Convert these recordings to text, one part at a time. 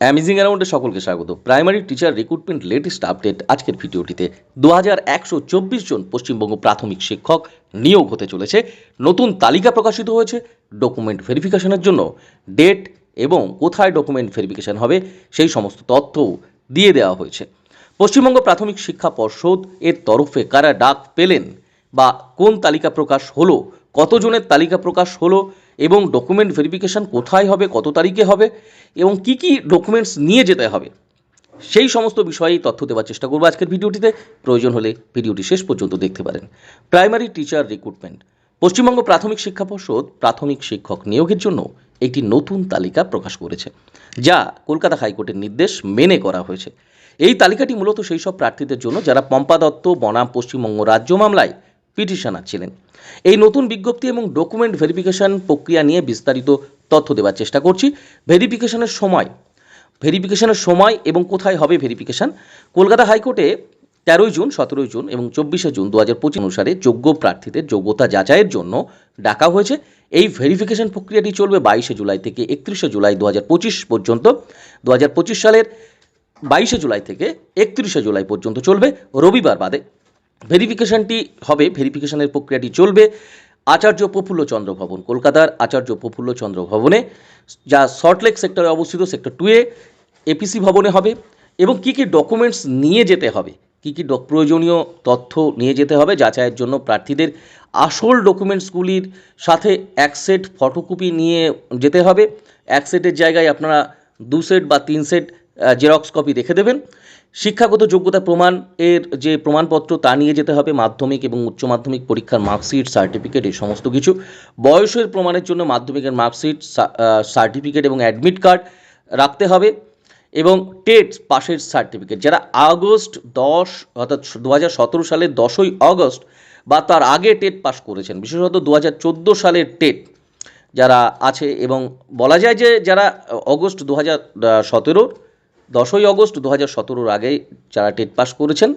Amazing অ্যারাউন্ডে সকলকে স্বাগত। Primary teacher recruitment latest update আজকের ভিডিওটিতে। দু হাজার একশো চব্বিশ জন পশ্চিমবঙ্গ প্রাথমিক শিক্ষক নিয়োগ হতে চলেছে। নতুন তালিকা প্রকাশিত হয়েছে ডকুমেন্ট ভেরিফিকেশনের জন্য। ডেট এবং কোথায় ডকুমেন্ট ভেরিফিকেশন হবে সেই সমস্ত তথ্যও দিয়ে দেওয়া হয়েছে। পশ্চিমবঙ্গ প্রাথমিক শিক্ষা পর্ষদ এর তরফে কারা ডাক পেলেন বা কোন তালিকা প্রকাশ হলো কতজনের তালিকা প্রকাশ হলো এবং ডকুমেন্ট ভেরিফিকেশন কোথায় হবে, কত তারিখে হবে এবং কি কি ডকুমেন্টস নিয়ে যেতে হবে, সেই সমস্ত বিষয়েই তথ্য দেওয়ার চেষ্টা করব আজকের ভিডিওটিতে। প্রয়োজন হলে ভিডিওটি শেষ পর্যন্ত দেখতে পারেন। প্রাইমারি টিচার রিক্রুটমেন্ট পশ্চিমবঙ্গ প্রাথমিক শিক্ষা পর্ষদ প্রাথমিক শিক্ষক নিয়োগের জন্য একটি নতুন তালিকা প্রকাশ করেছে, যা কলকাতা হাইকোর্টের নির্দেশ মেনে করা হয়েছে। এই তালিকাটি মূলত সেই সব প্রার্থীদের জন্য যারা পম্পা দত্ত, বনাম পশ্চিমবঙ্গ রাজ্য মামলায় পিটিশনার ছিলেন। এই নতুন বিজ্ঞপ্তি এবং ডকুমেন্ট ভেরিফিকেশন প্রক্রিয়া নিয়ে বিস্তারিত তথ্য দেওয়ার চেষ্টা করছি। ভেরিফিকেশনের সময় ভেরিফিকেশনের সময় এবং কোথায় হবে ভেরিফিকেশন, কলকাতা হাইকোর্টে তেরোই জুন, সতেরোই জুন এবং চব্বিশে জুন দু হাজার পঁচিশ অনুসারে যোগ্য প্রার্থীদের যোগ্যতা যাচাইয়ের জন্য ডাকা হয়েছে। এই ভেরিফিকেশন প্রক্রিয়াটি চলবে বাইশে জুলাই থেকে একত্রিশে জুলাই দু হাজার পঁচিশ পর্যন্ত। দু হাজার পঁচিশ সালের বাইশে জুলাই থেকে একত্রিশে জুলাই পর্যন্ত চলবে। রবিবার বাদে ভেরিফিকেশনটি হবে, ভেরিফিকেশনের প্রক্রিয়াটি চলবে আচার্য প্রফুল্ল চন্দ্র ভবন, কলকাতার আচার্য প্রফুল্ল চন্দ্র ভবনে, যা সল্টলেক সেক্টরে অবস্থিত সেক্টর টুয়ে এপিসি ভবনে হবে এবং কী কী ডকুমেন্টস নিয়ে যেতে হবে, কী কী প্রয়োজনীয় তথ্য নিয়ে যেতে হবে, যাচাইয়ের জন্য প্রার্থীদের আসল ডকুমেন্টসগুলির সাথে এক সেট ফটোকপি নিয়ে যেতে হবে, এক সেটের জায়গায় আপনারা দু সেট বা তিন সেট জেরক্স কপি রেখে দেবেন। শিক্ষাগত যোগ্যতা প্রমাণ এর যে প্রমাণপত্র, তা নিয়ে যেতে হবে মাধ্যমিক এবং উচ্চ মাধ্যমিক পরীক্ষার মার্কশিট, সার্টিফিকেট এই সমস্ত কিছু। বয়সের প্রমাণের জন্য মাধ্যমিকের মার্কশিট সার্টিফিকেট এবং অ্যাডমিট কার্ড রাখতে হবে এবং টেট পাশের সার্টিফিকেট। যারা আগস্ট দশ, অর্থাৎ দু হাজার সতেরো সালের দশই আগস্ট বা তার আগে টেট পাশ করেছেন, বিশেষত দু হাজার চোদ্দ সালের টেট যারা আছে এবং বলা যায় যে যারা অগস্ট দু হাজার সতেরোর দশই অগস্ট দু হাজার সতেরোর আগে যারা টেট পাস করেছেন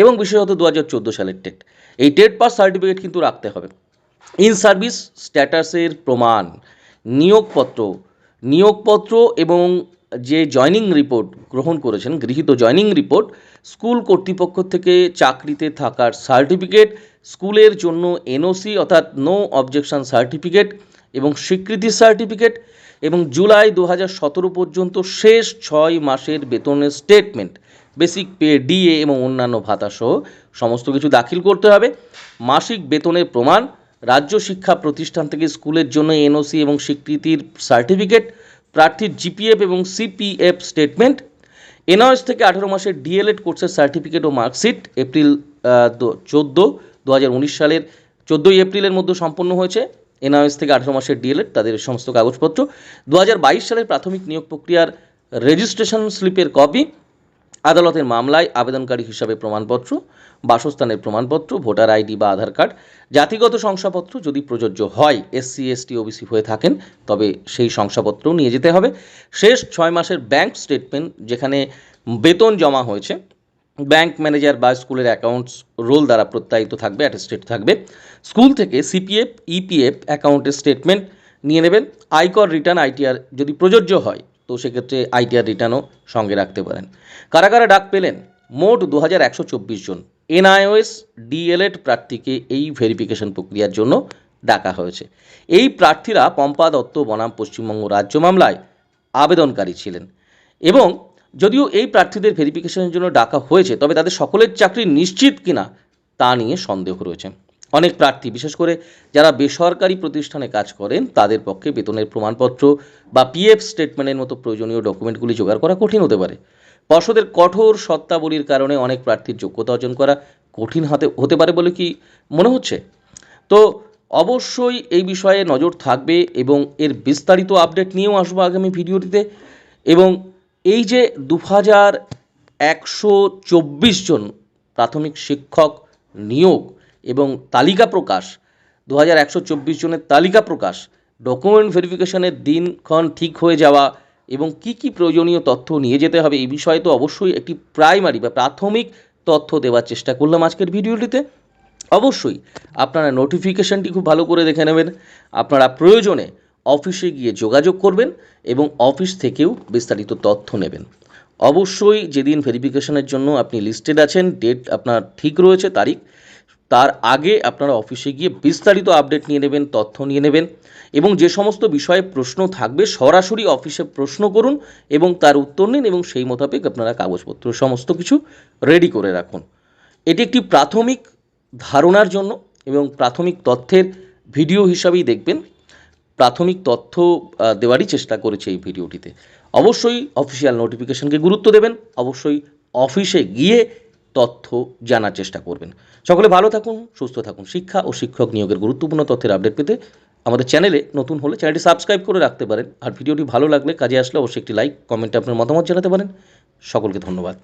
এবং বিশেষত দু হাজার চোদ্দ সালের টেট, এই টেট পাস সার্টিফিকেট কিন্তু রাখতে হবে। ইন সার্ভিস স্ট্যাটাসের প্রমাণ, নিয়োগপত্র নিয়োগপত্র এবং যে জয়নিং রিপোর্ট গ্রহণ করেছেন, গৃহীত জয়নিং রিপোর্ট, স্কুল কর্তৃপক্ষ থেকে চাকরিতে থাকার সার্টিফিকেট, স্কুলের জন্য এনওসি অর্থাৎ নো অবজেকশন সার্টিফিকেট এবং স্বীকৃতি সার্টিফিকেট এবং জুলাই দু হাজার সতেরো পর্যন্ত শেষ ছয় মাসের বেতনের স্টেটমেন্ট বেসিক পে ডিএ এবং অন্যান্য ভাতা সহ সমস্ত কিছু দাখিল করতে হবে। মাসিক বেতনের প্রমাণ, রাজ্য শিক্ষা প্রতিষ্ঠান থেকে স্কুলের জন্য এনওসি এবং স্বীকৃতির সার্টিফিকেট প্রার্থীর জিপিএফ এবং সিপিএফ স্টেটমেন্ট এনআইএস থেকে আঠেরো মাসের ডিএলএড কোর্সের সার্টিফিকেট ও মার্কশিট এপ্রিল চোদ্দ দু সালের, চোদ্দোই এপ্রিলের মধ্যে সম্পন্ন হয়েছে। এনআইএস থেকে আঠেরো মাসের ডিএলএড, তাদের সমস্ত কাগজপত্র। দু হাজার বাইশ সালের প্রাথমিক নিয়োগ প্রক্রিয়ার রেজিস্ট্রেশন স্লিপের কপি আদালতের মামলায় আবেদনকারী হিসাবে প্রমাণপত্র, বাসস্থানের প্রমাণপত্র, ভোটার আইডি বা আধার কার্ড, জাতিগত শংসাপত্র যদি প্রযোজ্য হয় এসসি এসটি ওবিসি হয়ে থাকেন, তবে সেই শংসাপত্রও নিয়ে যেতে হবে। শেষ ছয় মাসের ব্যাংক স্টেটমেন্ট যেখানে বেতন জমা হয়েছে ব্যাংক ম্যানেজার বা স্কুলের অ্যাকাউন্টস রোল দ্বারা প্রত্যায়িত থাকবে, অ্যাটেস্টেড থাকবে। স্কুল থেকে সিপিএফ, ইপিএফ অ্যাকাউন্টের স্টেটমেন্ট নিয়ে নেবেন। আয়কর রিটার্ন আইটিআর যদি প্রযোজ্য হয়, তো সেক্ষেত্রে আইটিআর রিটার্নও সঙ্গে রাখতে পারেন। কারা কারা ডাক পেলেন? মোট দু হাজার একশো চব্বিশ জন। এনআইওএস, ডিএলএড প্রার্থীকে এই ভেরিফিকেশন প্রক্রিয়ার জন্য ডাকা হয়েছে। এই প্রার্থীরা পম্পা দত্ত বনাম পশ্চিমবঙ্গ রাজ্য মামলায় আবেদনকারী ছিলেন এবং যদিও এই প্রার্থীদের ভেরিফিকেশনের জন্য ডাকা হয়েছে, তবে তাদের সকলের চাকরি নিশ্চিত কিনা তা নিয়ে সন্দেহ রয়েছে। অনেক প্রার্থী, বিশেষ করে যারা বেসরকারি প্রতিষ্ঠানে কাজ করেন, তাদের পক্ষে বেতনের প্রমাণপত্র বা পিএফ স্টেটমেন্টের মতো প্রয়োজনীয় ডকুমেন্টগুলি জোগাড় করা কঠিন হতে পারে। পর্ষদের কঠোর সত্তাবলীর কারণে অনেক প্রার্থীর যোগ্যতা অর্জন করা কঠিন হাতে হতে পারে বলে কি মনে হচ্ছে? তো অবশ্যই এই বিষয়ে নজর থাকবে এবং এর বিস্তারিত আপডেট নিয়েও আসব আগামী ভিডিওটিতে এবং এই যে দু হাজার একশো চব্বিশ জন প্রাথমিক শিক্ষক নিয়োগ এবং তালিকা প্রকাশ দু হাজার একশো চব্বিশ জনের তালিকা প্রকাশ ডকুমেন্ট ভেরিফিকেশনের দিনক্ষণ ঠিক হয়ে যাওয়া এবং কি কি প্রয়োজনীয় তথ্য নিয়ে যেতে হবে এই বিষয়ে তো অবশ্যই একটি প্রাইমারি বা প্রাথমিক তথ্য দেওয়ার চেষ্টা করলাম আজকের ভিডিওটিতে। অবশ্যই আপনারা নোটিফিকেশানটি খুব ভালো করে দেখে নেবেন। আপনারা প্রয়োজনে অফিসে গিয়ে যোগাযোগ করবেন এবং অফিস থেকেও বিস্তারিত তথ্য নেবেন। অবশ্যই যেদিন ভেরিফিকেশনের জন্য আপনি লিস্টেড আছেন ডেট আপনার ঠিক রয়েছে, তারিখ, তার আগে আপনারা অফিসে গিয়ে বিস্তারিত আপডেট নিয়ে নেবেন, তথ্য নিয়ে নেবেন এবং যে সমস্ত বিষয়ে প্রশ্ন থাকবে, সরাসরি অফিসে প্রশ্ন করুন এবং তার উত্তর নিন এবং সেই মোতাবেক আপনারা কাগজপত্র, সমস্ত কিছু রেডি করে রাখুন। এটি একটি প্রাথমিক ধারণার জন্য এবং প্রাথমিক তথ্যের ভিডিও হিসাবেই দেখবেন। প্রাথমিক তথ্য দেওয়ারই চেষ্টা করেছে এই ভিডিওটিতে। অবশ্যই অফিসিয়াল নোটিফিকেশনকে গুরুত্ব দেবেন, অবশ্যই অফিসে গিয়ে তথ্য জানার চেষ্টা করবেন। সকলে ভালো থাকুন, সুস্থ থাকুন। শিক্ষা ও শিক্ষক নিয়োগের গুরুত্বপূর্ণ তথ্যের আপডেট পেতে আমাদের চ্যানেলে নতুন হলে চ্যানেলটি সাবস্ক্রাইব করে রাখতে পারেন। আর ভিডিওটি ভালো লাগলে কাজে আসলে অবশ্যই একটি লাইক কমেন্টে আপনার মতামত জানাতে পারেন। সকলকে ধন্যবাদ।